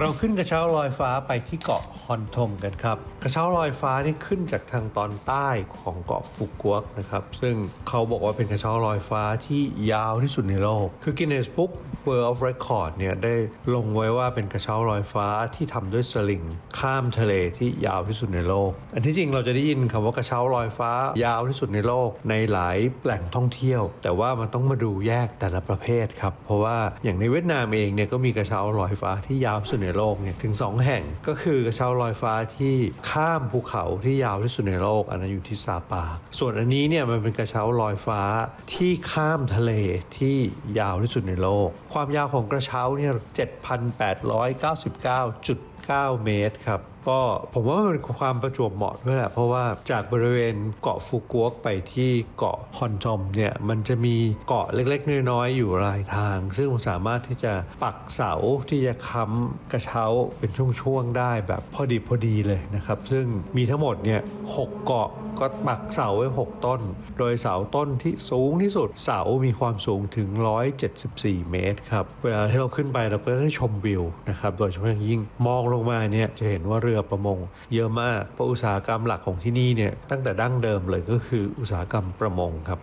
เราขึ้นกระเช้าลอยฟ้าไปที่เกาะฮอนทมกันครับ กระเช้าลอยฟ้านี่ขึ้นจากทางตอนใต้ของเกาะฟุกวกนะครับ ซึ่งเขาบอกว่าเป็นกระเช้าลอยฟ้าที่ยาวที่สุดในโลก คือ Guinness Book World of Record เนี่ยได้ลงไว้ว่าเป็นกระเช้าลอยฟ้าที่ทำด้วยสลิงข้ามทะเลที่ยาวที่สุดในโลก อันที่จริงเราจะได้ยินคำว่ากระเช้าลอยฟ้ายาวที่สุดในโลกในหลายแหล่งท่องเที่ยว แต่ว่ามันต้องมาดูแยกแต่ละประเภทครับ เพราะว่าอย่างในเวียดนามเองเนี่ยก็มีกระเช้าลอยฟ้าที่ยาวที่สุดในโลกเนี่ยถึง 2 แห่งก็คือกระเช้าลอยฟ้าที่ข้ามภูเขาที่ยาวที่สุดในโลก อันนั้นอยู่ที่ซาปา ส่วนอันนี้เนี่ยมันเป็นกระเช้าลอยฟ้าที่ข้ามทะเลที่ยาวที่สุดในโลก ความยาวของกระเช้าเนี่ย7,899.9 เมตรครับ ก็ผมว่ามันเป็นความประจวบเหมาะด้วยแหละเพราะว่าจากบริเวณเกาะฟูกวกไปที่เกาะฮอนทอมเนี่ยมันจะมีเกาะเล็กๆ น้อยๆอยู่รายทาง ซึ่งสามารถที่จะปักเสาที่จะค้ำกระเช้าเป็นช่วงๆได้แบบพอดีพอดีเลยนะครับ ซึ่งมีทั้งหมดเนี่ยหกเกาะก็ปักเสาไว้ 6 ต้น โดยเสาต้นที่สูงที่สุดเสามีความสูงถึง 174 เมตรครับเวลาที่เราขึ้นไปเราก็ได้ชมวิวนะครับโดยเฉพาะอย่างยิ่งมองลงมาเนี่ยจะเห็นว่าเรืรือประมง เยอะมากเพราะอุตสาหกรรมหลักของที่นี่เนี่ยตั้งแต่ดั้งเดิมเลยก็คืออุตสาหกรรมประมงครับ